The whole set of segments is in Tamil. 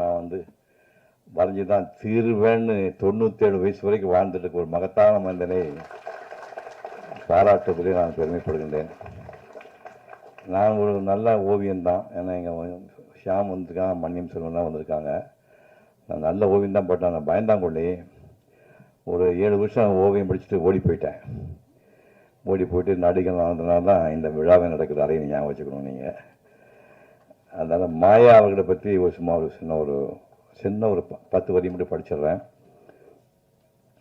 நான் வந்து வரைஞ்சி தான் தீருவேன்னு தொண்ணூற்றேழு வயசு வரைக்கும் வாழ்ந்துட்டு இருக்க ஒரு மகத்தான மனிதனை பாராட்டுவதிலே நான் பெருமைப்படுகின்றேன். நான் ஒரு நல்ல ஓவியம்தான் ஏன்னா எங்கள் ஷியாம் வந்திருக்காங்க மன்னியம் செல்வன்லாம் வந்திருக்காங்க. நான் நல்ல ஓவியம் தான் போட்டேன். நான் பயந்தாங்கொள்ளி ஒரு ஏழு வருஷம் ஓவியம் படிச்சுட்டு ஓடி போயிட்டேன். ஓடி போயிட்டு நடிகர் ஆனதுனால தான் இந்த விழாவே நடக்குது. அதையும் ஞாபகம் வச்சுக்கணும் நீங்கள் அதனால் மாயா அவர்களை பற்றி ஒரு சும்மா ஒரு சின்ன ஒரு சின்ன ஒரு ப- பத்து வரி மட்டும் படிச்சிடுறேன்.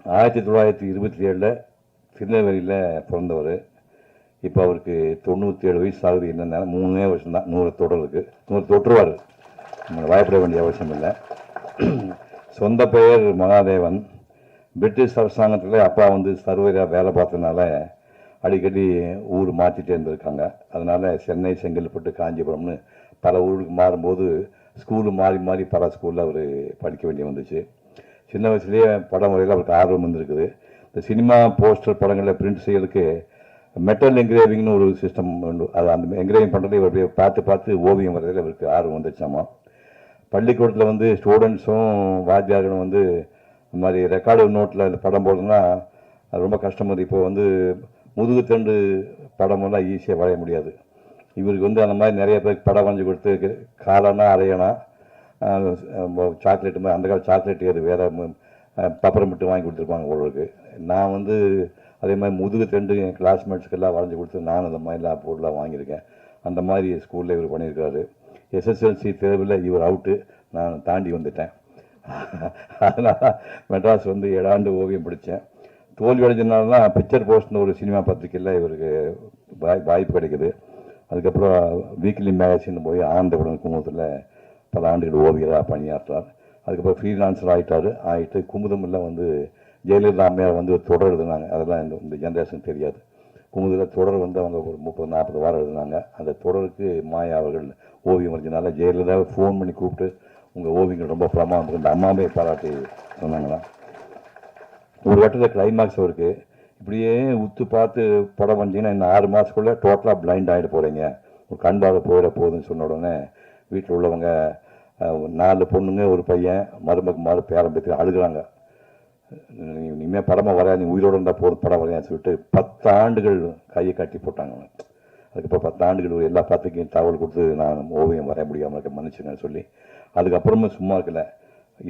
ஆயிரத்தி தொள்ளாயிரத்தி இருபத்தி ஏழில் திருநெல்வேலியில் பிறந்தவர். இப்போ அவருக்கு தொண்ணூற்றி ஏழு வயசு ஆகுது என்னென்ன மூணே வருஷம் தான் நூறு தொடருக்கு நூறு தொற்றுவார் நம்ம பயப்பட வேண்டிய அவசியம் இல்லை. சொந்த பெயர் மகாதேவன். பிரிட்டிஷ் அரசாங்கத்தில் அப்பா வந்து சர்வராக வேலை பார்த்ததுனால அடிக்கடி ஊர் மாற்றிட்டே இருந்திருக்காங்க. அதனால் சென்னை செங்கல்பட்டு காஞ்சிபுரம்னு பல ஊருக்கு மாறும்போது ஸ்கூலு மாறி மாறி பல ஸ்கூலில் அவர் படிக்க வேண்டிய வந்துச்சு. சின்ன வயசுலேயே படம் வரையில் அவருக்கு ஆர்வம் இருந்திருக்குது இந்த சினிமா போஸ்டர் படங்களில் பிரிண்ட் செய்யறதுக்கு மெட்டல் என்கிரேவிங்னு ஒரு சிஸ்டம் உண்டு. அது அந்த என்கிரேவிங் பண்ணுறது அப்படியே பார்த்து பார்த்து ஓவியம் வரையில் இவருக்கு ஆர்வம் வந்துச்சாமா பள்ளிக்கூடத்தில் வந்து ஸ்டூடெண்ட்ஸும் வாத்தியார்களும் வந்து இந்த மாதிரி ரெக்கார்டு நோட்டில் இந்த படம் போடணும்னா அது ரொம்ப கஷ்டம். அது இப்போ வந்து முதுகு தண்டு படமெல்லாம் ஈஸியாக வரைய முடியாது. இவருக்கு வந்து அந்த மாதிரி நிறைய பேருக்கு படம் வரைஞ்சி கொடுத்து காலனா அரையனா சாக்லேட் மாதிரி அந்த கால சாக்லேட் அது வேறு பப்பரம் மட்டும் வாங்கி கொடுத்துருப்பாங்க உங்களுக்கு நான் வந்து அதே மாதிரி முதுகு தண்டு என் கிளாஸ்மேட்ஸ்க்கெல்லாம் வரைஞ்சி கொடுத்து நான் அந்த மாதிரிலாம் பொருளாக வாங்கியிருக்கேன். அந்த மாதிரி ஸ்கூலில் இவர் பண்ணியிருக்காரு. எஸ்எஸ்எல்சி தேர்வில் இவர் அவுட்டு நான் தாண்டி வந்துட்டேன். அதனால் மெட்ராஸ் வந்து ஏழாண்டு ஓவியம் படித்தேன். தோல்வி அடைஞ்சதுனால தான் பிக்சர் போஸ்ட்னு ஒரு சினிமா பத்திரிக்கையில் இவருக்கு வாய்ப்பு கிடைக்குது. அதுக்கப்புறம் வீக்லி மேகசின் போய் ஆனந்தபுரம் குமுதத்தில் பல ஆண்டுகள் ஓவியராக பணியாற்றார். அதுக்கப்புறம் ஃப்ரீலான்சர் ஆகிட்டார் ஆகிட்டு குமுதமெல்லாம் வந்து ஜெயலலிதா அம்மையார் வந்து ஒரு தொடர் எழுதுனாங்க. அதெல்லாம் இந்த இந்த ஜென்ரேஷன் தெரியாது. குமுதில் தொடர் வந்து அவங்க ஒரு முப்பது நாற்பது வாரம் எழுதுனாங்க. அந்த தொடருக்கு மாயா அவர்கள் ஓவியம் வரைஞ்சனால ஜெயலலிதாவை ஃபோன் பண்ணி கூப்பிட்டு உங்கள் ஓவியங்கள் ரொம்ப பிரமாதம். அம்மாவே பாராட்டி சொன்னாங்களாம். ஒரு கட்டத்தில் கிளைமேக்ஸ் அவருக்கு இப்படியே உத்து பார்த்து படம் வந்தீங்கன்னா இன்னும் ஆறு மாதத்துக்குள்ளே டோட்டலாக பிளைண்ட் ஆகிட போகிறீங்க ஒரு கண்பாக போயிட போகுதுன்னு சொன்ன உடனே வீட்டில் உள்ளவங்க ஒரு நாலு பொண்ணுங்க ஒரு பையன் மருமக்கு மாறு பேரம் அழுகிறாங்க அழுகுறாங்க. நீ இனிமேல் படமாக வரையா நீ உயிரோடு இருந்தால் போதும் படம் வரையான்னு சொல்லிட்டு பத்து ஆண்டுகள் கையை கட்டி போட்டாங்க. அதுக்கப்புறம் பத்து ஆண்டுகள் எல்லா பத்துக்கையும் தகவல் கொடுத்து நான் ஓவியம் வரைய முடியாமல் இருக்க மன்னிச்சுங்கன்னு சொல்லி. அதுக்கப்புறமும் சும்மா இருக்கல.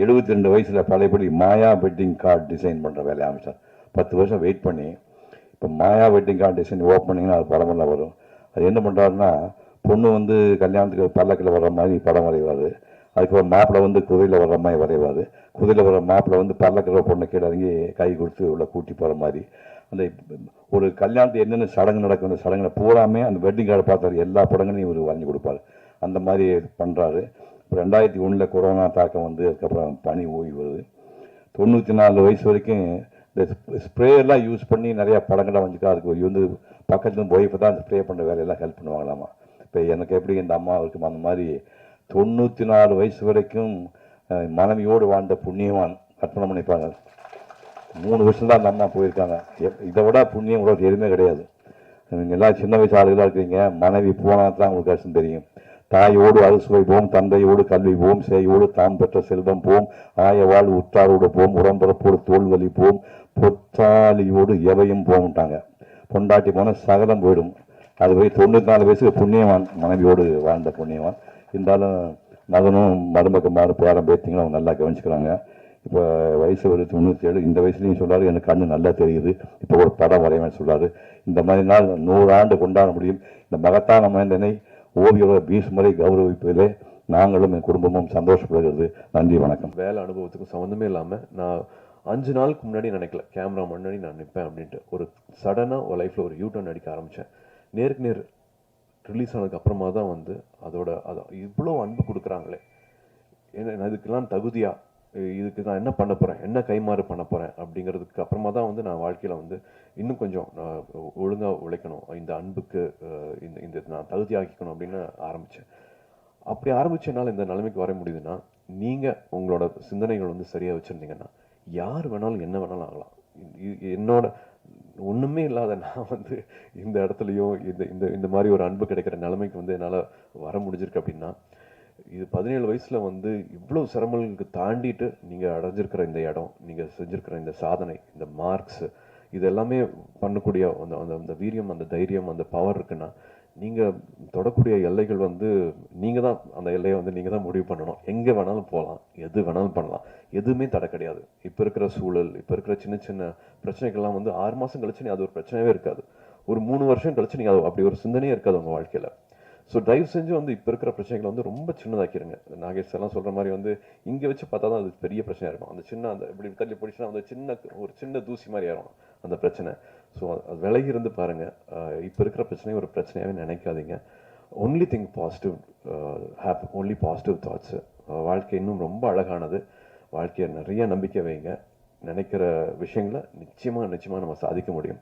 எழுபத்தி ரெண்டு வயசில் பழையபடி மாயா வெட்டிங் கார்டு டிசைன் பண்ணுற வேலையை ஆரம்பித்தார் பத்து வருஷம் வெயிட் பண்ணி இப்போ Maya wedding card design open அது படமெல்லாம் வரும். அது என்ன பண்ணுறாருன்னா பொண்ணு வந்து கல்யாணத்துக்கு பல்லக்கில் வர்ற மாதிரி படம் வரைவார். அதுக்கப்புறம் மாப்பிள்ளை வந்து குதிரையில் வர்ற மாதிரி வரைவார். குதிரையில் வர மாப்பிள்ளை வந்து பல்லக்கில் பொண்ணை கீழே இறங்கி கை கொடுத்து உள்ள கூட்டி போகிற மாதிரி. அந்த ஒரு கல்யாணத்துக்கு என்னென்ன சடங்கு நடக்கும் அந்த சடங்குல பூராமே அந்த வெட்டிங் கார்டு பார்த்தாரு. எல்லா படங்களையும் இவர் வரைஞ்சி கொடுப்பாரு. அந்த மாதிரி பண்ணுறாரு ரெண்டாயிரத்தி ஒன்றில் கொரோனா தாக்கம் வந்து அதுக்கப்புறம் பனி ஓய்வு வருது. தொண்ணூற்றி நாலு வயசு வரைக்கும் இந்த ஸ்ப்ரே எல்லாம் யூஸ் பண்ணி நிறையா படங்கள்லாம் வந்துட்டு அதுக்கு ஒரு வந்து போய் ஒய்ஃபு தான் ஸ்ப்ரே பண்ணுற வேலையெல்லாம் ஹெல்ப் பண்ணுவாங்களாமா. இப்போ எனக்கு எப்படி இந்த அம்மா இருக்கும் அந்த மாதிரி தொண்ணூற்றி நாலு வயசு வரைக்கும் மனைவியோடு வாழ்ந்த புண்ணியவான் கற்பனை பண்ணிப்பாங்க மூணு வருஷம் தான் அந்த அம்மா போயிருக்காங்க. எப்- இதை விட புண்ணியம் கூட எதுவுமே கிடையாது. நீங்கள் எல்லாம் சின்ன வயசு ஆளுகளாக இருக்கிறீங்க மனைவி போனால் தான் உங்களுக்கு கஷ்டம் தெரியும். தாயோடு அறுசுவை போம் தந்தையோடு கல்வி போம் சேயோடு தாம் பெற்ற செல்வம் போம் ஆயவாள் உற்றாரோடு போம் உடம்பரப்போடு தோல்வலி போம் பொத்தாலியோடு எவையும் போம்ட்டாங்க பொண்டாட்டி போனால் சகலம் போயிடும். அது போய் தொண்ணூற்றி நாலு வயசுக்கு புண்ணியவான் மனைவியோடு வாழ்ந்த புண்ணியவான். இருந்தாலும் மகனும் மருமக்கமாரும் பேரம் பேத்திங்களும் அவங்க நல்லா கவனிச்சுக்கிறாங்க. இப்போ வயசு ஒரு தொண்ணூற்றி ஏழு இந்த வயசுலையும் சொல்கிறாரு எனக்கு கண்ணு நல்லா தெரியுது. இப்போ ஒரு படம் வரையவேன் சொல்கிறாரு இந்த மாதிரி நாள் நூறு ஆண்டு கொண்டாட முடியும். இந்த மகத்தான மனிதனை ஓவியோட பீஸ் கௌரவிப்பதிலே நாங்களும் என் குடும்பமும் சந்தோஷப்படுகிறது. நன்றி வணக்கம். வேலை அனுபவத்துக்கும் சம்மந்தமே இல்லாமல் நான் அஞ்சு நாளுக்கு முன்னாடி நினைக்கல. கேமரா முன்னாடி நான் நிற்பேன் அப்படின்ட்டு. ஒரு சடனாக ஒரு லைஃப்பில் ஒரு யூ டர்ன் அடிக்க ஆரம்பித்தேன் நேருக்கு நேர் ரிலீஸ் ஆனதுக்கு அப்புறமா தான் வந்து அதோட அதை இவ்வளோ அன்பு கொடுக்குறாங்களே. என்ன நான் இதுக்கெல்லாம் தகுதியாக இதுக்கு நான் என்ன பண்ண போகிறேன் என்ன கைமாறு பண்ண போகிறேன் அப்படிங்கிறதுக்கு அப்புறமா தான் வந்து நான் வாழ்க்கையில் வந்து இன்னும் கொஞ்சம் ஒழுங்காக உழைக்கணும். இந்த அன்புக்கு இந்த இந்த நான் தகுதியாக்கிக்கணும் அப்படின்னு ஆரம்பித்தேன் அப்படி ஆரம்பிச்சனால இந்த நிலைமைக்கு வர முடியுதுன்னா நீங்கள் உங்களோட சிந்தனைகள் வந்து சரியாக வச்சுருந்தீங்கன்னா யார் வேணாலும் என்ன வேணாலும் ஆகலாம். என்னோட ஒன்றுமே இல்லாத நான் வந்து இந்த இடத்துலையும் இந்த இந்த இந்த மாதிரி ஒரு அன்பு கிடைக்கிற நிலைமைக்கு வந்து என்னால் வர முடிஞ்சிருக்கு அப்படின்னா இது பதினேழு வயசில் வந்து இவ்வளோ சிரமங்களுக்கு தாண்டிட்டு நீங்கள் அடைஞ்சிருக்கிற இந்த இடம் நீங்கள் செஞ்சுருக்கிற இந்த சாதனை இந்த மார்க்ஸு இது எல்லாமே பண்ணக்கூடிய அந்த அந்த அந்த வீரியம் அந்த தைரியம் அந்த பவர் இருக்குன்னா நீங்கள் தொடக்கூடிய எல்லைகள் வந்து நீங்கள் தான் அந்த எல்லையை வந்து நீங்கள் தான் முடிவு பண்ணணும். எங்கே வேணாலும் போகலாம் எது வேணாலும் பண்ணலாம். எதுவுமே தடை கிடையாது. இப்போ இருக்கிற சூழல் இப்போ இருக்கிற சின்ன சின்ன பிரச்சனைகள்லாம் வந்து ஆறு மாதம் கழிச்சு நீ அது ஒரு பிரச்சனையே இருக்காது. ஒரு மூணு வருஷம் கழிச்சு நீங்கள் அது அப்படி ஒரு சிந்தனையே இருக்காது உங்கள் வாழ்க்கையில். ஸோ தயவு செஞ்சு வந்து இப்போ இருக்கிற பிரச்சனைகளை வந்து ரொம்ப சின்னதாக்கிருங்க. நாகேஷ் எல்லாம் சொல்கிற மாதிரி வந்து இங்கே வச்சு பார்த்தா தான் அது பெரிய பிரச்சனையாக இருக்கும். அந்த சின்ன அந்த இப்படி தள்ளி பிடிச்சினா அந்த சின்ன ஒரு சின்ன தூசி மாதிரி ஆயிரும் அந்த பிரச்சனை. ஸோ அது விலகி இருந்து பாருங்கள் இப்போ இருக்கிற பிரச்சனையை ஒரு பிரச்சனையாகவே நினைக்காதீங்க. Only think positive have only positive thoughts வாழ்க்கை இன்னும் ரொம்ப அழகானது. வாழ்க்கையை நிறைய நம்பிக்கை வைங்க. நினைக்கிற விஷயங்களை நிச்சயமாக நிச்சயமாக நம்ம சாதிக்க முடியும்.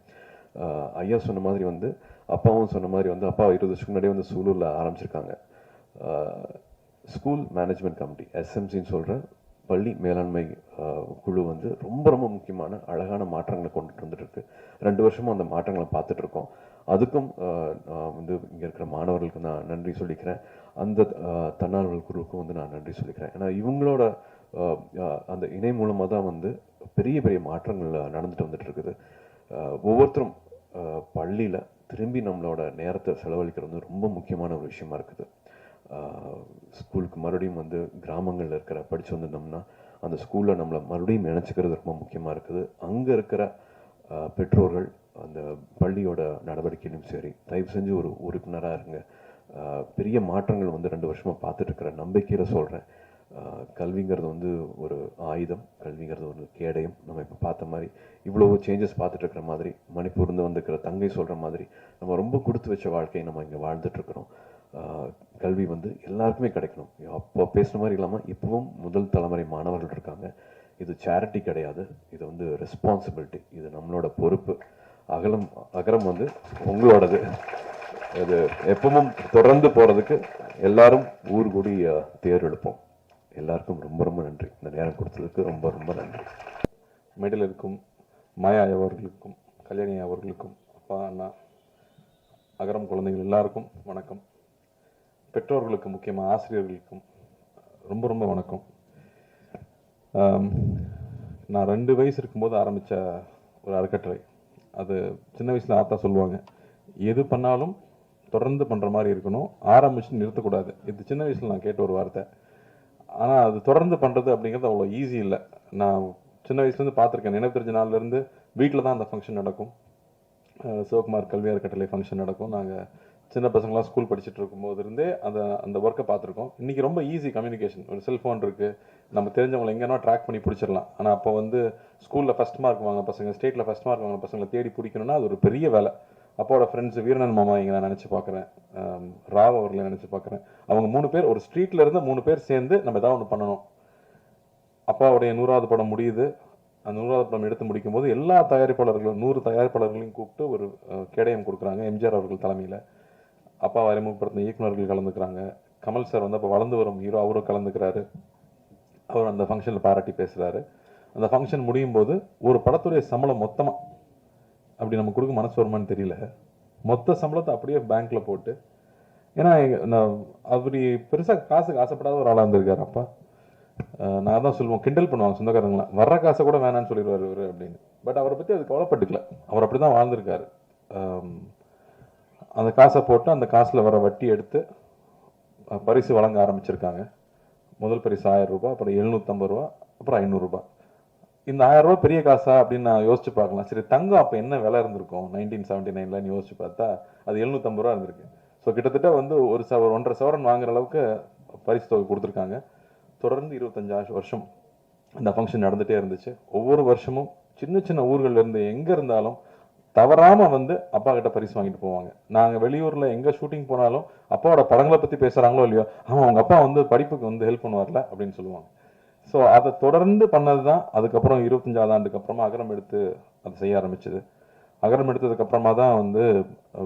ஐயா சொன்ன மாதிரி வந்து அப்பாவும் சொன்ன மாதிரி வந்து அப்பா இருபது வருஷத்துக்கு முன்னாடியே வந்து சூலூரில் ஆரம்பிச்சிருக்காங்க. ஸ்கூல் மேனேஜ்மெண்ட் கமிட்டி எஸ்எம்சின்னு சொல்கிற பள்ளி மேலாண்மை குழு வந்து ரொம்ப ரொம்ப முக்கியமான அழகான மாற்றங்களை கொண்டுட்டு வந்துட்டு இருக்கு ரெண்டு வருஷமும் அந்த மாற்றங்களை பார்த்துட்ருக்கோம் அதுக்கும் வந்து இங்கே இருக்கிற மாணவர்களுக்கு நான் நன்றி சொல்லிக்கிறேன். அந்த தன்னார்வல் குழுவுக்கும் வந்து நான் நன்றி சொல்லிக்கிறேன். ஏன்னா இவங்களோட அந்த இணை மூலமாக தான் வந்து பெரிய பெரிய மாற்றங்கள் நடந்துட்டு வந்துட்டு இருக்குது ஒவ்வொருத்தரும் பள்ளியில் திரும்பி நம்மளோட நேரத்தை செலவழிக்கிறது வந்து ரொம்ப முக்கியமான ஒரு விஷயமா இருக்குது. ஸ்கூலுக்கு மறுபடியும் வந்து கிராமங்களில் இருக்கிற படித்து வந்திருந்தோம்னா அந்த ஸ்கூலில் நம்மளை மறுபடியும் நினச்சிக்கிறது ரொம்ப முக்கியமாக இருக்குது. அங்கே இருக்கிற பெற்றோர்கள் அந்த பள்ளியோட நடவடிக்கையிலும் சரி தயவு செஞ்சு ஒரு உறுப்பினராக இருங்க. பெரிய மாற்றங்கள் வந்து ரெண்டு வருஷமாக பார்த்துட்டு நம்பிக்கையில் சொல்கிறேன் கல்விங்கிறது வந்து ஒரு ஆயுதம் கல்விங்கிறது ஒரு கேடயம். நம்ம இப்போ பார்த்த மாதிரி இவ்வளோ சேஞ்சஸ் பார்த்துட்டு மாதிரி மணிப்பூர்ந்து வந்திருக்கிற தங்கை சொல்கிற மாதிரி நம்ம ரொம்ப கொடுத்து வச்ச வாழ்க்கையை நம்ம இங்கே வாழ்ந்துட்டுருக்குறோம் கல்வி வந்து எல்லாருக்குமே கிடைக்கணும். அப்போ பேசுன மாதிரி இல்லாமல் இப்போவும் முதல் தலைமுறை மாணவர்கள் இருக்காங்க. இது சேரிட்டி கிடையாது. இது வந்து ரெஸ்பான்சிபிலிட்டி இது நம்மளோட பொறுப்பு. அகலம் அகரம் வந்து உங்களோடது. இது எப்பவும் தொடர்ந்து போகிறதுக்கு எல்லாரும் ஊர் கூடி தேர் எடுப்போம் எல்லாருக்கும் ரொம்ப ரொம்ப நன்றி. இந்த நேரம் கொடுத்ததுக்கு ரொம்ப ரொம்ப நன்றி. மேடையில் இருக்கும் மாயா அவர்களுக்கும் கல்யாணி அவர்களுக்கும் அப்பா அண்ணா அகரம் குழந்தைகள் எல்லாருக்கும் வணக்கம். பெற்றோர்களுக்கு முக்கியமாக ஆசிரியர்களுக்கும் ரொம்ப ரொம்ப வணக்கம். நான் ரெண்டு வயசு இருக்கும்போது ஆரம்பித்த ஒரு அறக்கட்டளை. அது சின்ன வயசில் ஆத்தா சொல்லுவாங்க எது பண்ணாலும் தொடர்ந்து பண்ணுற மாதிரி இருக்கணும் ஆரம்பிச்சு நிறுத்தக்கூடாது. இது சின்ன வயசில் நான் கேட்ட ஒரு வார்த்தை. ஆனால் அது தொடர்ந்து பண்ணுறது அப்படிங்கிறது அவ்வளோ ஈஸி இல்லை. நான் சின்ன வயசுலேருந்து பார்த்துருக்கேன். நினைவு தெரிஞ்ச நாள்லேருந்து வீட்டில் தான் அந்த ஃபங்க்ஷன் நடக்கும். சிவகுமார் கல்வி அறக்கட்டளை ஃபங்க்ஷன் நடக்கும். நாங்கள் சின்ன பசங்களாம் ஸ்கூல் படிச்சுட்டு இருக்கும்போது இருந்தே அந்த அந்த ஒர்க்கை பார்த்துருக்கோம். இன்றைக்கி ரொம்ப ஈஸி கம்யூனிகேஷன் ஒரு செல்ஃபோன் இருக்குது நம்ம தெரிஞ்சவங்களை எங்கேனா ட்ராக் பண்ணி பிடிச்சிடலாம். ஆனால் அப்போ வந்து ஸ்கூலில் ஃபஸ்ட் மார்க் வாங்க பசங்க ஸ்டேட்டில் ஃபஸ்ட் மார்க் வாங்க பசங்களை தேடி பிடிக்கணும்னா அது ஒரு பெரிய வேலை. அப்போட ஃப்ரெண்ட்ஸ் வீரனன் மாமா இங்கே நான் நினச்சி பார்க்குறேன். ராவ் அவர்களை நினச்சி பார்க்குறேன். அவங்க மூணு பேர் ஒரு ஸ்ட்ரீட்டில் இருந்து மூணு பேர் சேர்ந்து நம்ம ஏதாவது ஒன்று பண்ணணும். அப்பாவுடைய நூறாவது படம் முடியுது. அந்த நூறாவது படம் எடுத்து முடிக்கும் போது எல்லா தயாரிப்பாளர்களும் நூறு தயாரிப்பாளர்களையும் கூப்பிட்டு ஒரு கேடயம் கொடுக்குறாங்க. எம்ஜிஆர் அவர்கள் தலைமையில். அப்பா அறிமுகப்படுத்தின இயக்குனர்கள் கலந்துக்கிறாங்க. கமல் சார் வந்து அப்போ வளர்ந்து வரும் ஹீரோ அவரும் கலந்துக்கிறாரு. அவர் அந்த ஃபங்க்ஷனில் பாராட்டி பேசுகிறாரு அந்த ஃபங்க்ஷன் முடியும் போது ஒரு படத்துடைய சம்பளம் மொத்தமாக அப்படி நம்ம கொடுக்க மனசு வருமான்னு தெரியல. மொத்த சம்பளத்தை அப்படியே பேங்க்கில் போட்டு ஏன்னா நான் அப்படி பெருசாக காசுக்கு ஆசைப்படாத ஒரு ஆளாக இருந்திருக்காரு அப்பா. நான் தான் சொல்லுவோம் கிண்டல் பண்ணுவாங்க சொந்தக்காரங்களாம் வர்ற காசை கூட வேணாம்னு சொல்லிடுவார் இவர் அப்படின்னு. பட் அவரை பற்றி அது கவலைப்பட்டுக்கல. அவர் அப்படி தான் வாழ்ந்திருக்காரு அந்த காசை போட்டு அந்த காசில் வர வட்டி எடுத்து பரிசு வழங்க ஆரம்பிச்சிருக்காங்க. முதல் பரிசு ஆயிரம் ரூபாய் அப்புறம் எழுநூற்றம்பது ரூபா அப்புறம் ஐநூறுரூபா இந்த ஆயிரம் பெரிய காசா அப்படின்னு நான் யோசிச்சு பார்க்கலாம். சரி தங்கம் அப்போ என்ன விலை இருந்திருக்கும்? நைன்டீன் செவன்டி நைன்லன்னு யோசிச்சு பார்த்தா அது எழுநூற்றம்பது ரூபா இருந்திருக்கு. ஸோ கிட்டத்தட்ட வந்து ஒரு சவ ஒன்றரை சவரன் வாங்குற அளவுக்கு பரிசு தொகை கொடுத்துருக்காங்க. தொடர்ந்து இருபத்தஞ்சாயிரம் வருஷம் இந்த ஃபங்க்ஷன் நடந்துகிட்டே இருந்துச்சு. ஒவ்வொரு வருஷமும் சின்ன சின்ன ஊர்களில் இருந்து எங்கே இருந்தாலும் தவறாமல் வந்து அப்பா கிட்ட பரிசு வாங்கிட்டு போவாங்க. நாங்கள் வெளியூரில் எங்கே ஷூட்டிங் போனாலும் அப்பாவோட படங்களை பற்றி பேசுகிறாங்களோ இல்லையோ ஆமா அவங்க அப்பா வந்து படிப்புக்கு வந்து ஹெல்ப் பண்ணுவார்ல அப்படின்னு சொல்லுவாங்க. ஸோ அதை தொடர்ந்து பண்ணது தான் அதுக்கப்புறம் இருபத்தஞ்சாவது ஆண்டுக்கு அப்புறமா அகரம் எடுத்து அதை செய்ய ஆரம்பிச்சது. அகரம் எடுத்ததுக்கப்புறமா தான் வந்து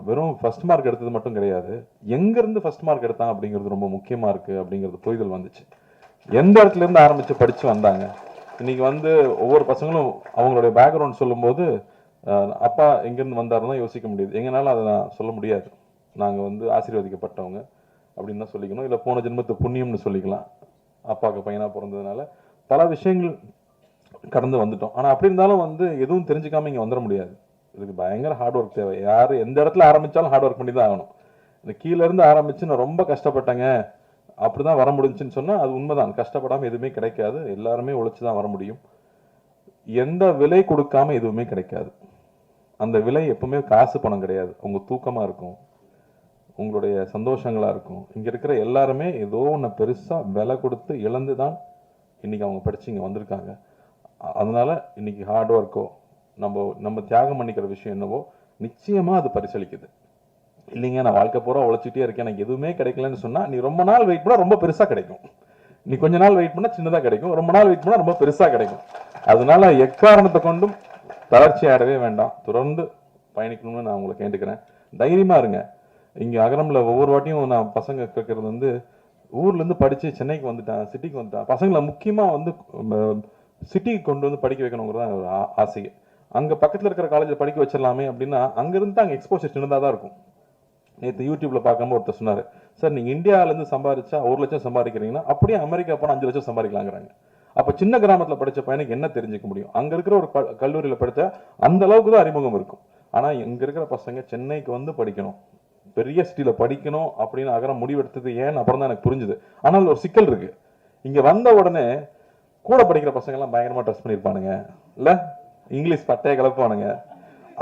வெறும் ஃபர்ஸ்ட் மார்க் எடுத்தது மட்டும் கிடையாது எங்கேருந்து ஃபர்ஸ்ட் மார்க் எடுத்தான் அப்படிங்கிறது ரொம்ப முக்கியமாக இருக்குது அப்படிங்கிறது புரிதல் வந்துச்சு. எந்த இடத்துல இருந்து படித்து வந்தாங்க? இன்னைக்கு வந்து ஒவ்வொரு பசங்களும் அவங்களுடைய பேக்ரவுண்ட் சொல்லும்போது அப்பா எங்கேருந்து வந்தாருன்னா யோசிக்க முடியுது. எங்கனால அதை நான் சொல்ல முடியாது. நாங்கள் வந்து ஆசீர்வதிக்கப்பட்டவங்க அப்படின்னு தான் சொல்லிக்கணும். இல்லை போன ஜென்மத்து புண்ணியம்னு சொல்லிக்கலாம். அப்பாவுக்கு பையனாக பிறந்ததுனால பல விஷயங்கள் கடந்து வந்துட்டோம். ஆனால் அப்படி இருந்தாலும் வந்து எதுவும் தெரிஞ்சுக்காம இங்கே வந்துட முடியாது. இதுக்கு பயங்கர ஹார்ட் ஒர்க் தேவை. யார் எந்த இடத்துல ஆரம்பித்தாலும் ஹார்ட் ஒர்க் பண்ணி தான் ஆகணும். இந்த கீழேருந்து இருந்து ஆரம்பிச்சு நான் ரொம்ப கஷ்டப்பட்டேங்க. அப்படி தான் வர முடிஞ்சுன்னு சொன்னால் அது உண்மைதான். கஷ்டப்படாமல் எதுவுமே கிடைக்காது. எல்லாருமே உழைச்சி தான் வர முடியும். எந்த விலை கொடுக்காம எதுவுமே கிடைக்காது. அந்த விலை எப்பவுமே காசு பணம் கிடையாது. உங்கள் தூக்கமாக இருக்கும். உங்களுடைய சந்தோஷங்களா இருக்கும். இங்கே இருக்கிற எல்லாருமே ஏதோ ஒன்று பெருசாக விலை கொடுத்து இழந்து தான் இன்னைக்கு அவங்க படித்து இங்கே வந்திருக்காங்க. அதனால் அதனால இன்னைக்கு ஹார்ட் ஒர்க்கோ நம்ம நம்ம தியாகம் பண்ணிக்கிற விஷயம் என்னவோ நிச்சயமாக அது பரிசளிக்குது. இல்லைங்க நான் வாழ்க்கை பூரா உழைச்சிட்டே இருக்கேன். எனக்கு எதுவுமே கிடைக்கலன்னு சொன்னால் நீ ரொம்ப நாள் வெயிட் பண்ணால் ரொம்ப பெருசாக கிடைக்கும். நீ கொஞ்ச நாள் வெயிட் பண்ணால் சின்னதாக கிடைக்கும். ரொம்ப நாள் வெயிட் பண்ணால் ரொம்ப பெருசாக கிடைக்கும். அதனால எக்காரணத்தை கொண்டும் தளர்ச்சி ஆடவே வேண்டாம். தொடர்ந்து பயணிக்கணும்னு நான் உங்களை கேட்டுக்கிறேன். தைரியமாக இருங்க. இங்கே அகரமில் ஒவ்வொரு வாட்டியும் நான் பசங்க கேட்கறது வந்து ஊர்லேருந்து படித்து சென்னைக்கு வந்துட்டான் சிட்டிக்கு வந்துட்டான். பசங்களை முக்கியமாக வந்து சிட்டிக்கு கொண்டு வந்து படிக்க வைக்கணுங்கிறது தான் ஒரு ஆ- ஆசையே அங்க இருக்கிற காலேஜில் படிக்க வச்சிடலாமே அப்படின்னா அங்கேருந்து அங்கே அங்க எக்ஸ்போசர் சின்னதா தான் இருக்கும். நேற்று யூடியூப்ல பார்க்காம ஒருத்தர் சொன்னாரு சார் நீங்கள் இந்தியாவிலேருந்து சம்பாதிச்சா ஒரு லட்சம் சம்பாதிக்கிறீங்கன்னா அப்படியே அமெரிக்கா போனால் அஞ்சு லட்சம் சம்பாதிக்கலாங்கிறாங்க. அப்போ சின்ன கிராமத்தில் படித்த பையனுக்கு என்ன தெரிஞ்சுக்க முடியும்? அங்கே இருக்கிற ஒரு க கல்லூரியில் படித்த அந்த அளவுக்கு தான் அறிமுகம் இருக்கும். ஆனால் இங்கே இருக்கிற பசங்க சென்னைக்கு வந்து படிக்கணும். பெரிய சிட்டியில் படிக்கணும் அப்படின்னு அகரம் முடிவெடுத்தது ஏன் அப்புறம் தான் எனக்கு புரிஞ்சுது. ஆனால் ஒரு சிக்கல் இருக்கு. இங்கே வந்த உடனே கூட படிக்கிற பசங்கள்லாம் பயங்கரமாக ட்ரெஸ் பண்ணிருப்பானுங்க இல்லை? இங்கிலீஷ் பட்டையை கலப்பானுங்க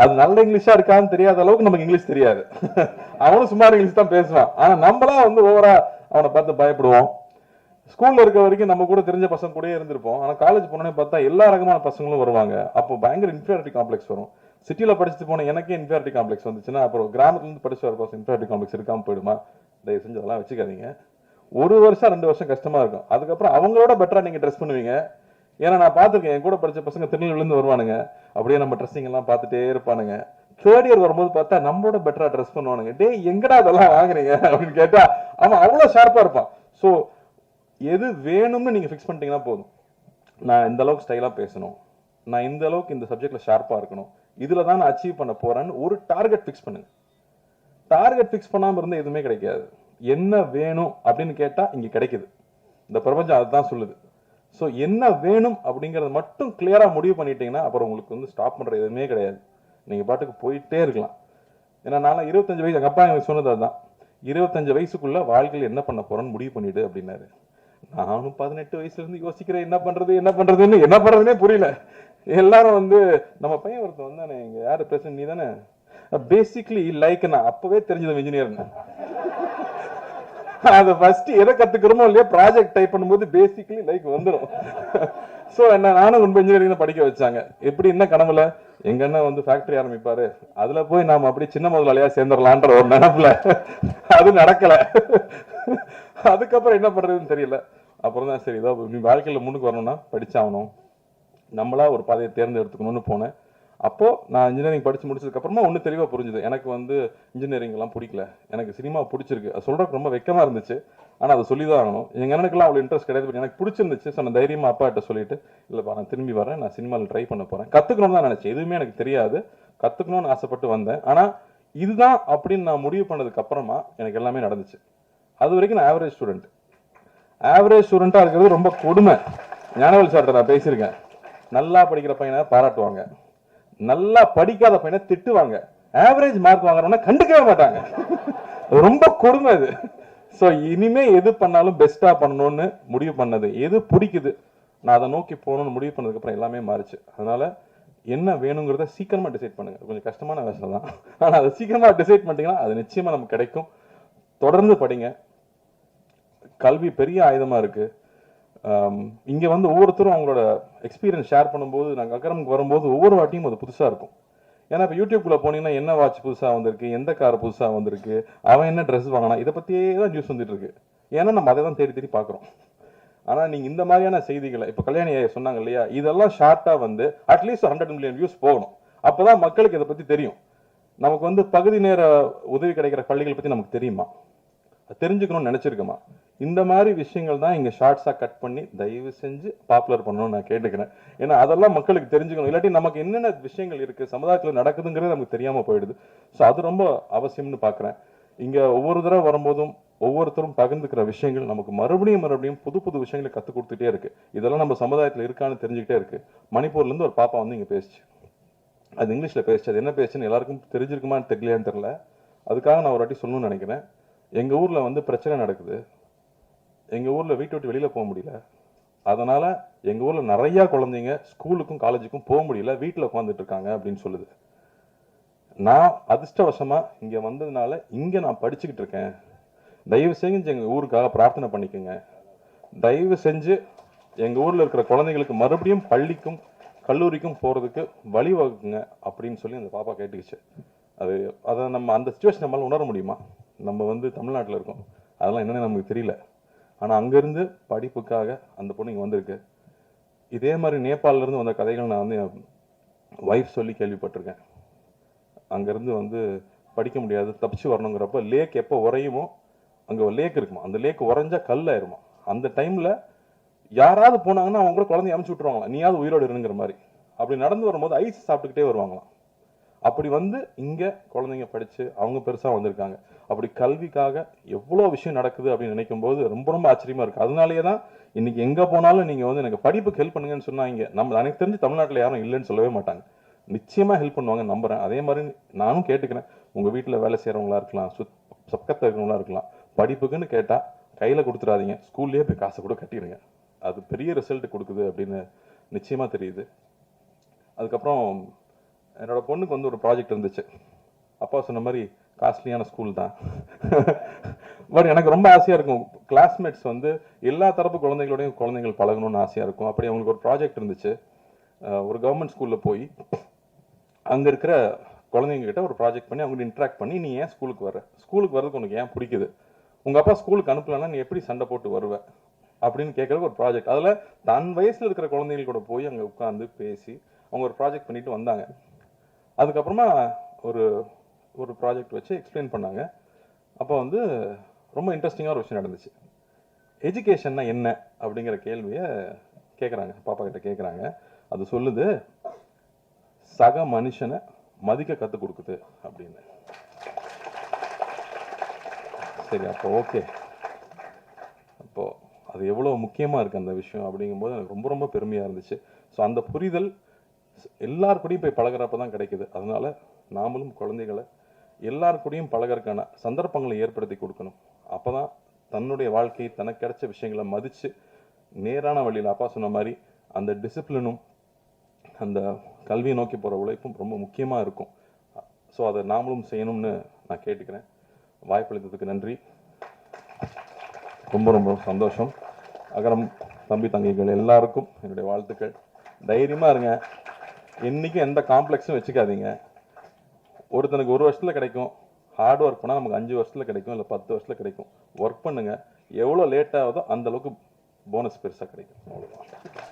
அது நல்ல இங்கிலீஷா இருக்கான்னு தெரியாத அளவுக்கு நமக்கு இங்கிலீஷ் தெரியாது. அவனும் சுமார் இங்கிலீஷ் தான் பேசுவான். ஆனா நம்மளா வந்து ஓவரா அவனை பார்த்து பயப்படுவோம். ஸ்கூல்ல இருக்க வரைக்கும் நம்ம கூட தெரிஞ்ச பசங்க கூடயே இருந்திருப்போம். ஆனா காலேஜ் போனோடனே பார்த்தா எல்லா ரகமான பசங்களும் வருவாங்க. அப்போ பயங்கர இன்ஃபீரியாரிட்டி காம்ப்ளெக்ஸ் வரும். சிட்டியில் படிச்சுட்டு போன எனக்கே இன்ஃபீரியாரிட்டி காம்ப்ளெக்ஸ் வந்துச்சுன்னா அப்புறம் கிராமத்துலேருந்து படிச்சு வர பசங்க இன்ஃபீரியாரிட்டி காம்ப்ளெக்ஸ் இருக்காமல் போயிடுமா? தயவு செஞ்சு அதெல்லாம் வச்சுக்காதீங்க. ஒரு வருஷம் ரெண்டு வருஷம் கஷ்டமா இருக்கும். அதுக்கப்புறம் அவங்களோட பெட்டரா நீங்க ட்ரெஸ் பண்ணுவீங்க. ஏன்னா நான் பார்த்துருக்கேன் என் கூட படிச்ச பசங்க திருநெல்வேலில இருந்து வருவானுங்க. அப்படியே நம்ம ட்ரெஸ்ஸிங் எல்லாம் பார்த்துட்டே இருப்பானுங்க. தேர்ட் இயர் வரும்போது பார்த்தா நம்மளோட பெட்டரா ட்ரெஸ் பண்ணுவானுங்க. டேய் எங்கடா அதெல்லாம் வாங்குறீங்க அப்படின்னு கேட்டா அவன் அவ்வளவு ஷார்ப்பா இருப்பான். சோ எது வேணும்னு நீங்கள் ஃபிக்ஸ் பண்ணிட்டீங்கன்னா போதும். நான் இந்த அளவுக்கு ஸ்டைலாக பேசணும். நான் இந்த அளவுக்கு இந்த சப்ஜெக்டில் ஷார்ப்பாக இருக்கணும். இதில் தான் நான் அச்சீவ் பண்ண போறேன்னு ஒரு டார்கெட் ஃபிக்ஸ் பண்ணுங்க. டார்கெட் ஃபிக்ஸ் பண்ணாமல் இருந்தால் எதுவுமே கிடைக்காது. என்ன வேணும் அப்படின்னு கேட்டால் இங்கே கிடைக்குது. இந்த பிரபஞ்சம் அதுதான் சொல்லுது. ஸோ என்ன வேணும் அப்படிங்கிறத மட்டும் கிளியராக முடிவு பண்ணிட்டீங்கன்னா அப்புறம் உங்களுக்கு வந்து ஸ்டாப் பண்ணுற எதுவுமே கிடையாது. நீங்கள் பாட்டுக்கு போயிட்டே இருக்கலாம். ஏன்னா நான் இருபத்தஞ்சு வயசு எங்கள் அப்பா எனக்கு சொன்னது அதுதான். இருபத்தஞ்சு வயசுக்குள்ள வாழ்க்கையில் என்ன பண்ண போகிறேன்னு முடிவு பண்ணிவிடு அப்படின்னாரு. நானும் பதினெட்டு வயசுல இருந்து யோசிக்கிறேன் என்ன பண்றது என்ன பண்றதுன்னு. என்ன பண்றதுனே புரியல. எல்லாரும் வந்து நம்ம பையன் ஒருத்தன் வந்தானே இங்க யாரு பிரச்சனை நீ தானே பேசிக்லி லைக் நான் அப்பவே தெரிஞ்சது இன்ஜினியர் அது ஃபர்ஸ்ட் எதை கத்துக்கிறோமோ இல்லையா ப்ராஜெக்ட் டைப் பண்ணும்போது பேசிக்கலி லைக் வந்துடும் ஸோ என்ன நானும் உண்மை இன்ஜினியரிங் படிக்க வச்சாங்க. எப்படி என்ன கனவுல? எங்க அண்ணன் வந்து ஃபேக்டரி ஆரம்பிப்பாரு. அதுல போய் நாம அப்படி சின்ன முதலாளியா சேர்ந்துடலான்ற ஒரு நினப்புல. அது நடக்கல. அதுக்கப்புறம் என்ன பண்றதுன்னு தெரியல. அப்புறம் தான் சரி இதோ நீ வாழ்க்கையில முன்னுக்கு வரணும்னா படிச்சாகணும். நம்மளா ஒரு பாதையை தேர்ந்தெடுத்துக்கணும்னு போனேன். அப்போ நான் இன்ஜினியரிங் படித்து முடிச்சதுக்கப்புறமா ஒன்று தெளிவாக புரிஞ்சுது. எனக்கு வந்து இன்ஜினியரிங்லாம் பிடிக்கல. எனக்கு சினிமா பிடிச்சிருக்கு. அது சொல்கிறதுக்கு ரொம்ப வெக்கமாக இருந்துச்சு. ஆனால் அதை சொல்லி தான் ஆகணும். எங்கள் அண்ணனுக்குலாம் அவ்வளோ இன்ட்ரெஸ்ட் கிடையாது எனக்கு பிடிச்சிருந்துச்சு. ஸோ நான் தைரியமாக அப்பாட்ட சொல்லிட்டு இல்லைப்பா நான் திரும்பி வரேன். நான் சினிமாவில் ட்ரை பண்ண போகிறேன் கற்றுக்கணும்னு தான் நினச்சேன். எதுவுமே எனக்கு தெரியாது. கற்றுக்கணும்னு ஆசைப்பட்டு வந்தேன். ஆனால் இதுதான் அப்படின்னு நான் முடிவு பண்ணதுக்கு அப்புறமா எனக்கு எல்லாமே நடந்துச்சு. அது வரைக்கும் நான் ஆவரேஜ் ஸ்டூடெண்ட் ஆவரேஜ் ஸ்டூடெண்ட்டாக இருக்கிறது ரொம்ப கொடுமை. ஞானவேல் சார்கிட்ட நான் பேசியிருக்கேன். நல்லா படிக்கிற பையனை பாராட்டுவாங்க. நல்லா படிக்காத பையனை திட்டுவாங்க. ஆவரேஜ் மார்க் வாங்குறவனா கண்டுக்கவே மாட்டாங்க. ரொம்ப கொடுமை அது. ஸோ இனிமே எது பண்ணாலும் பெஸ்ட்டாக பண்ணணும்னு முடிவு பண்ணது. எது பிடிக்குது? நான் அதை நோக்கி போகணும்னு முடிவு பண்ணதுக்கப்புறம் எல்லாமே மாறிச்சு. அதனால என்ன வேணுங்கிறத சீக்கிரமாக டிசைட் பண்ணுங்க. கொஞ்சம் கஷ்டமான விஷயம் தான். ஆனால் அதை சீக்கிரமாக டிசைட் பண்ணிட்டீங்கன்னா அது நிச்சயமாக நமக்கு கிடைக்கும். தொடர்ந்து படிங்க. கல்வி பெரிய ஆயுதமாக இருக்குது இங்க வந்து ஒவ்வொருத்தரும் அவங்களோட எக்ஸ்பீரியன்ஸ் ஷேர் பண்ணும்போது நாங்கள் அக்கரமுக்கு வரும்போது ஒவ்வொரு வாட்டியும் அது புதுசா இருக்கும். ஏன்னா இப்போ யூடியூப்குள்ள போனீங்கன்னா என்ன வாட்ச் புதுசா வந்திருக்கு எந்த கார் புதுசா வந்திருக்கு அவன் என்ன ட்ரெஸ் வாங்கினா இதை பற்றியே தான் நியூஸ் வந்துட்டு இருக்கு. ஏன்னா நம்ம அதை தான் தேடி தேடி பார்க்குறோம். ஆனா நீங்க இந்த மாதிரியான செய்திகளை இப்போ கல்யாணி சொன்னாங்க இல்லையா இதெல்லாம் ஷார்ட்டா வந்து அட்லீஸ்ட் ஹண்ட்ரட் மில்லியன் வியூஸ் போகணும். அப்பதான் மக்களுக்கு இதை பத்தி தெரியும். நமக்கு வந்து பகுதி நேர உதவி கிடைக்கிற பள்ளிகள் பத்தி நமக்கு தெரியுமா? தெரிஞ்சுக்கணும்னு நினச்சிருக்கோமா? இந்த மாதிரி விஷயங்கள் தான் இங்கே ஷார்ட்ஸாக கட் பண்ணி தயவு செஞ்சு பாப்புலர் பண்ணணும்னு நான் கேட்டுக்கிறேன். ஏன்னா அதெல்லாம் மக்களுக்கு தெரிஞ்சுக்கணும். இல்லாட்டி நமக்கு என்னென்ன விஷயங்கள் இருக்குது சமுதாயத்தில் நடக்குதுங்கிறது நமக்கு தெரியாமல் போயிடுது. ஸோ அது ரொம்ப அவசியம்னு பார்க்குறேன் இங்கே ஒவ்வொரு தடவை வரும்போதும் ஒவ்வொருத்தரும் பகிர்ந்துக்கிற விஷயங்கள் நமக்கு மறுபடியும் மறுபடியும் புது புது விஷயங்களை கற்றுக் கொடுத்துட்டே இருக்கு. இதெல்லாம் நம்ம சமுதாயத்தில் இருக்கான்னு தெரிஞ்சுக்கிட்டே இருக்கு. மணிப்பூர்லேருந்து ஒரு பாப்பா வந்து இங்கே பேசிச்சு. அது இங்கிலீஷில் பேசிச்சு. அது என்ன பேசுன்னு எல்லாருக்கும் தெரிஞ்சிருக்குமான்னு தெரியலையான்னு தெரில அதுக்காக நான் ஒரு வாட்டி சொல்லணும்னு நினைக்கிறேன். எங்கள் ஊரில் வந்து பிரச்சனை நடக்குது. எங்கள் ஊரில் வீட்டை விட்டு வெளியில் போக முடியல. அதனால் எங்கள் ஊரில் நிறையா குழந்தைங்க ஸ்கூலுக்கும் காலேஜுக்கும் போக முடியல. வீட்டில் உட்காந்துட்டு இருக்காங்க அப்படின்னு சொல்லுது. நான் அதிர்ஷ்டவசமாக இங்கே வந்ததுனால இங்கே நான் படிச்சுக்கிட்டு இருக்கேன். தயவு செஞ்சு எங்கள் ஊருக்காக பிரார்த்தனை பண்ணிக்கோங்க. தயவு செஞ்சு எங்கள் ஊரில் இருக்கிற குழந்தைங்களுக்கு மறுபடியும் பள்ளிக்கும் கல்லூரிக்கும் போகிறதுக்கு வழிவகுக்குங்க அப்படின்னு சொல்லி அந்த பாப்பா கேட்டுக்கிச்சு. அது அதை நம்ம அந்த சுச்சுவேஷன் நம்மளால் உணர முடியுமா? நம்ம வந்து தமிழ்நாட்டில் இருக்கோம். அதெல்லாம் என்னென்னு நமக்கு தெரியல. ஆனால் அங்கேருந்து படிப்புக்காக அந்த பொண்ணு இங்கே வந்திருக்கு. இதே மாதிரி நேபாளிலேருந்து வந்த கதைகள் நான் வந்து ஒய்ஃப் சொல்லி கேள்விப்பட்டிருக்கேன். அங்கேருந்து வந்து படிக்க முடியாது தப்பிச்சு வரணுங்கிறப்ப லேக் எப்போ உறையுமோ அங்கே ஒரு லேக் இருக்குமா? அந்த லேக் உறைஞ்சா கல் ஆயிருமா அந்த டைமில் யாராவது போனாங்கன்னா அவங்க கூட குழந்தைய அமுச்சு விட்ருவாங்களா நீயாவது உயிரோடு இருங்கிற மாதிரி. அப்படி நடந்து வரும்போது ஐஸ் சாப்பிட்டுக்கிட்டே வருவாங்களாம். அப்படி வந்து இங்கே குழந்தைங்க படித்து அவங்க பெருசாக வந்திருக்காங்க. அப்படி கல்விக்காக எவ்வளோ விஷயம் நடக்குது அப்படின்னு நினைக்கும் போது ரொம்ப ரொம்ப ஆச்சரியமாக இருக்குது அதனாலேயே தான் இன்றைக்கி எங்கே போனாலும் நீங்கள் வந்து எனக்கு படிப்புக்கு ஹெல்ப் பண்ணுங்கன்னு சொன்னாங்க. நம்ம எனக்கு தெரிஞ்சு தமிழ்நாட்டில் யாரும் இல்லைன்னு சொல்லவே மாட்டாங்க. நிச்சயமாக ஹெல்ப் பண்ணுவாங்க நம்புறேன். அதே மாதிரி நானும் கேட்டுக்கிறேன். உங்கள் வீட்டில் வேலை செய்கிறவங்களா இருக்கலாம் சுத் பக்கத்தில் இருக்கிறவங்களா இருக்கலாம். படிப்புக்குன்னு கேட்டால் கையில் கொடுத்துடாதீங்க. ஸ்கூல்லேயே போய் காசை கூட கட்டிடுங்க. அது பெரிய ரிசல்ட் கொடுக்குது அப்படின்னு நிச்சயமாக தெரியுது. அதுக்கப்புறம் என்னோட பொண்ணுக்கு வந்து ஒரு ப்ராஜெக்ட் இருந்துச்சு. அப்பா சொன்ன மாதிரி காஸ்ட்லியான ஸ்கூல் தான். பட் எனக்கு ரொம்ப ஆசையாக இருக்கும். கிளாஸ்மேட்ஸ் வந்து எல்லா தரப்பு குழந்தைகளோடையும் குழந்தைகள் பழகணும்னு ஆசையாக இருக்கும். அப்படி அவங்களுக்கு ஒரு ப்ராஜெக்ட் இருந்துச்சு. ஒரு கவர்மெண்ட் ஸ்கூலில் போய் அங்கே இருக்கிற குழந்தைங்க கிட்ட ஒரு ப்ராஜெக்ட் பண்ணி அவங்க இன்ட்ராக்ட் பண்ணி நீ ஏன் ஸ்கூலுக்கு வர? ஸ்கூலுக்கு வரதுக்கு உனக்கு ஏன் பிடிக்குது? உங்கள் அப்பா ஸ்கூலுக்கு அனுப்பலன்னா நீ எப்படி சண்டை போட்டு வருவ? அப்படின்னு கேட்குறதுக்கு ஒரு ப்ராஜெக்ட் அதில் தன் வயசில் இருக்கிற குழந்தைகள் கூட போய் அங்கே உட்காந்து பேசி அவங்க ஒரு ப்ராஜெக்ட் பண்ணிட்டு வந்தாங்க. அதுக்கப்புறமா ஒரு ஒரு ப்ராஜெக்ட் வச்சு எக்ஸ்பிளைன் பண்ணாங்க. அப்போ வந்து ரொம்ப இன்ட்ரெஸ்டிங்காக ஒரு விஷயம் நடந்துச்சு. எஜுகேஷன்னா என்ன அப்படிங்கிற கேள்வியை கேட்குறாங்க பாப்பா கிட்ட கேட்குறாங்க அது சொல்லுது சக மனுஷனை மதிக்க கற்றுக் கொடுக்குது அப்படின்னு. சரி அப்போ ஓகே அப்போது அது எவ்வளோ முக்கியமாக இருக்குது அந்த விஷயம் அப்படிங்கும்போது எனக்கு ரொம்ப ரொம்ப பெருமையாக இருந்துச்சு. ஸோ அந்த புரிதல் எல்லார் கூடயும் போய் பழகிறப்ப தான் கிடைக்குது. அதனால நாமளும் குழந்தைகளை எல்லார் கூடயும் சந்தர்ப்பங்களை ஏற்படுத்தி கொடுக்கணும். அப்போ தான் தன்னுடைய வாழ்க்கை தனக்கு கிடைச்ச விஷயங்களை மதித்து நேரான வழியில் அப்பா சொன்ன மாதிரி அந்த டிசிப்ளினும் அந்த கல்வியை நோக்கி போகிற உழைப்பும் ரொம்ப முக்கியமாக இருக்கும். ஸோ அதை நாமளும் செய்யணும்னு நான் கேட்டுக்கிறேன். வாய்ப்பளித்ததுக்கு நன்றி. ரொம்ப ரொம்ப சந்தோஷம். அகரம் தம்பி தங்கைகள் எல்லாருக்கும் என்னுடைய வாழ்த்துக்கள். தைரியமாக இருங்க. என்றைக்கும் எந்த காம்ப்ளெக்ஸும் வச்சுக்காதீங்க. ஒருத்தனுக்கு ஒரு வருஷத்தில் கிடைக்கும். ஹார்ட் ஒர்க் பண்ணால் நமக்கு அஞ்சு வருஷத்தில் கிடைக்கும் இல்லை பத்து வருஷத்தில் கிடைக்கும். ஒர்க் பண்ணுங்கள் எவ்வளோ லேட் ஆகுதோ அந்த அளவுக்கு போனஸ் பெருசாக கிடைக்கும். அவ்வளோதான்